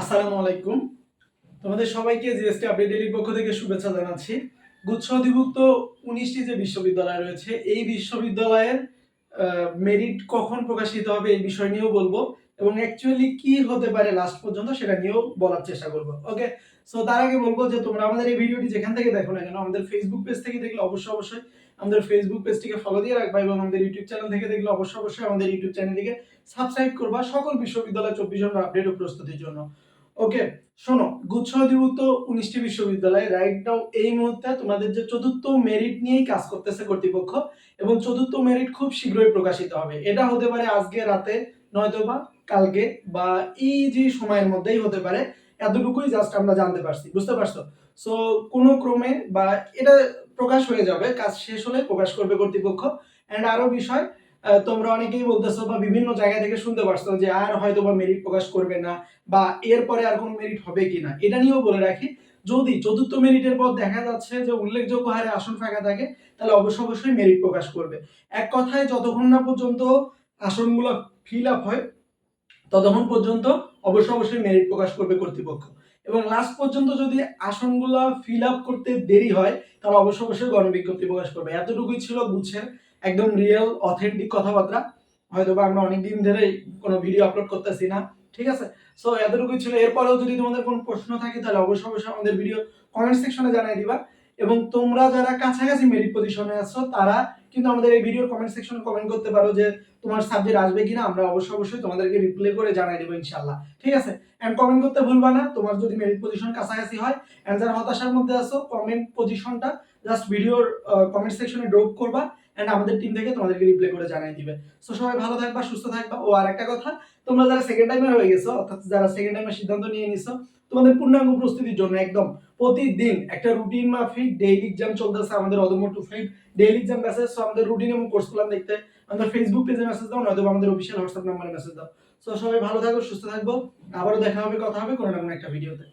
আসসালামু আলাইকুম। তোমাদের সবাইকে জিএসটি আপডেট ডেলির পক্ষ থেকে শুভেচ্ছা জানাচ্ছি। গুচ্ছ অধিভুক্ত উনিশটি যে বিশ্ববিদ্যালয় রয়েছে, এই বিশ্ববিদ্যালয়ের মেরিট কখন প্রকাশিত হবে এই বিষয় নিয়েও বলব এবং অ্যাকচুয়ালি কি হতে পারে লাস্ট পর্যন্ত সেটা নিয়েও বলার চেষ্টা করব। ওকে সো তার আগে বলব যে তোমরা আমাদের এই ভিডিওটি যেখান থেকে দেখো না কেন, আমাদের ফেসবুক পেজ থেকে দেখলে অবশ্যই অবশ্যই আমাদের ফেসবুক পেজটিকে ফলো দিয়ে রাখবা এবং আমাদের ইউটিউব চ্যানেল থেকে দেখলে অবশ্যই অবশ্যই আমাদের ইউটিউব চ্যানেলটিকে সাবস্ক্রাইব করবা সকল বিশ্ববিদ্যালয় চব্বিশ ঘণ্টা আপডেট ও প্রস্তুতির জন্য। ওকে শোনো, গুচ্ছ অধিভুক্ত উনিশটি বিশ্ববিদ্যালয় রাইট নাও এই মুহূর্তে তোমাদের যে চতুর্থ মেরিট নিয়েই কাজ করতেছে কর্তৃপক্ষ এবং চতুর্থ মেরিট খুব শীঘ্রই প্রকাশিত হবে। এটা হতে পারে আজকে রাতে, নয়তো বা কালকে বা এই যে সময়ের মধ্যেই হতে পারে, এতটুকুই জাস্ট আমরা জানতে পারছি, বুঝতে পারছ? সো কোনো ক্রমে বা এটা প্রকাশ হয়ে যাবে, কাজ শেষ হলে প্রকাশ করবে কর্তৃপক্ষ। অ্যান্ড আরও বিষয় তোমরা অনেকেই বলতেছো বা বিভিন্ন জায়গা থেকে শুনতে পারছ যে আর হয়তো বা মেরিট প্রকাশ করবে না বা এরপরে আর কোনো মেরিট হবে কিনা। এটা নিয়েও বলে রাখি, যদি চতুর্থ মেরিটের পর দেখা যাচ্ছে যে উল্লেখযোগ্য হারে আসন ফাঁকা থাকে, তাহলে অবশ্যই অবশ্যই মেরিট প্রকাশ করবে। এক কথায়, যতক্ষণ না পর্যন্ত আসনগুলো ফিল আপ হয়, ততক্ষণ পর্যন্ত অবশ্যই অবশ্যই মেরিট প্রকাশ করবে কর্তৃপক্ষ। এবং লাস্ট পর্যন্ত যদি আসনগুলো ফিল আপ করতে দেরি হয়, তাহলে অবশ্যই অবশ্যই গণবিজ্ঞপ্তি প্রকাশ করবে। এতটুকুই ছিল গুছের একদম রিয়েল অথেন্টিক কথাবার্তা। হয়তো বা আমরা অনেকদিন ধরে কোনো ভিডিও আপলোড করতেছি না, ঠিক আছে? সো এতটুকুই ছিল। এরপরেও যদি তোমাদের কোনো প্রশ্ন থাকে, তাহলে অবশ্যই অবশ্যই আমাদের ভিডিও কমেন্ট সেকশনে জানিয়ে দিবা। এবং তোমরা যারা কাছাকাছি মেরিট পজিশনে আছো, তারা কিন্তু আমাদের এই ভিডিওর কমেন্ট সেকশনে কমেন্ট করতে পারো যে তোমার সাবজেক্ট আসবে কিনা, আমরা অবশ্যই অবশ্যই তোমাদেরকে রিপ্লে করে জানাই দেবো ইনশাল্লাহ ঠিক আছে? অ্যান্ড কমেন্ট করতে ভুলবা না, তোমার যদি মেরিট পজিশন কাছাকাছি হয় এন্ড যারা হতাশার মধ্যে আসো কমেন্ট পজিশনটা জাস্ট ভিডিওর কমেন্ট সেকশনে ড্রপ করবা। এন্ড আমাদের টিম থেকে তোমাদেরকে রিপ্লাই করে জানাই দিবে। সো সবাই ভালো থাকবা, সুস্থ থাকবা। ও আর একটা কথা, তোমরা যারা সেকেন্ড টাইমে হয়ে গেছো, অর্থাৎ যারা সেকেন্ড টাইমে সিদ্ধান্ত নিয়ে নিছো, তোমাদের পূর্ণাঙ্গ প্রস্তুতির জন্য একদম প্রতিদিন একটা রুটিন মাফিক ডেইলি এক্সাম চলতেছে আমাদের Adommo two five daily exam message so আমাদের রুটিন এবং কোর্স প্ল্যান দেখতে আমাদের ফেসবুক পেজে মেসেজ দাও নয়তো আমাদের অফিসিয়াল হোয়াটসঅ্যাপ নাম্বারে মেসেজ দাও। সো সবাই ভালো থাকো, সুস্থ থাকব। আবারও দেখা হবে, কথা হবে কোনো না কোনো একটা ভিডিওতে